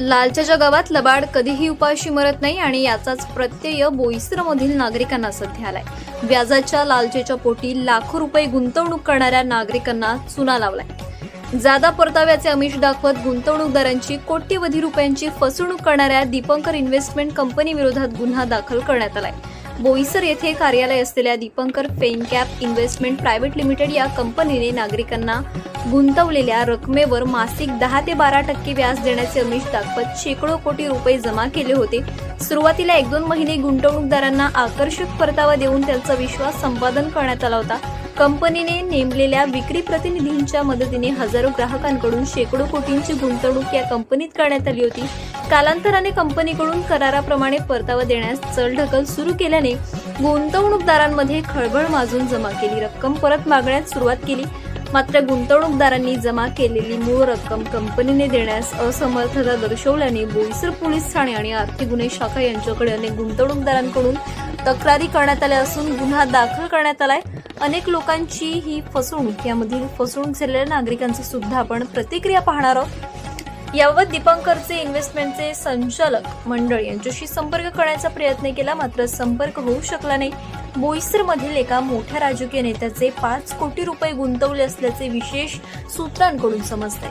लालच्या गावात लबाड कधीही उपाशी मरत नाही आणि याचाच प्रत्यय बोईसरमधील नागरिकांना सध्या आलाय. व्याजाच्या लालचेच्या पोटी लाखो रुपये गुंतवणूक करणाऱ्या नागरिकांना चुना लावलाय. जादा परताव्याचे आमिष दाखवत गुंतवणूकदारांची कोट्यवधी रुपयांची फसवणूक करणाऱ्या दीपंकर इन्व्हेस्टमेंट कंपनी विरोधात गुन्हा दाखल करण्यात आलाय. बोईसर येथे कार्यालय असलेल्या Dipankar Fencap investment private limited या कंपनीने नागरिकांना गुंतवलेल्या रकमेवर मासिक दहा ते बारा टक्के व्याज देण्याचे अमिष दाखवत शेकडो कोटी रुपये जमा केले होते. सुरुवातीला एक दोन महिने गुंतवणूकदारांना आकर्षक परतावा देऊन त्यांचा विश्वास संपादन करण्यात आला होता. कंपनीने नेमलेल्या विक्री प्रतिनिधींच्या मदतीने हजारो ग्राहकांकडून शेकडो कोटींची गुंतवणूक या कंपनीत करण्यात आली होती. कालांतराने कंपनीकडून कराराप्रमाणे परतावा देण्यास चलढकल सुरू केल्याने गुंतवणूकदारांमध्ये खळबळ माजून जमा केली. रक्कम परत मागण्यास सुरुवात केली. मात्र गुंतवणूकदारांनी जमा केलेली मूळ रक्कम कंपनीने देण्यास असमर्थता दर्शवल्याने बोईसर पोलीस ठाणे आणि आर्थिक गुन्हे शाखा यांच्याकडे अनेक गुंतवणूकदारांकडून तक्रारी करण्यात आल्या असून गुन्हा दाखल करण्यात आलाय. अनेक लोकांची ही फसवणूक यामधील फसवणूक झालेल्या नागरिकांची सुद्धा आपण प्रतिक्रिया पाहणार आहोत. याबाबत दीपंकरचे इन्व्हेस्टमेंटचे संचालक मंडळ यांच्याशी संपर्क करण्याचा प्रयत्न केला मात्र संपर्क होऊ शकला नाही. बोईसरमधील एका मोठ्या राजकीय नेत्याचे पाच कोटी रुपये गुंतवले असल्याचे विशेष सूत्रांकडून समजते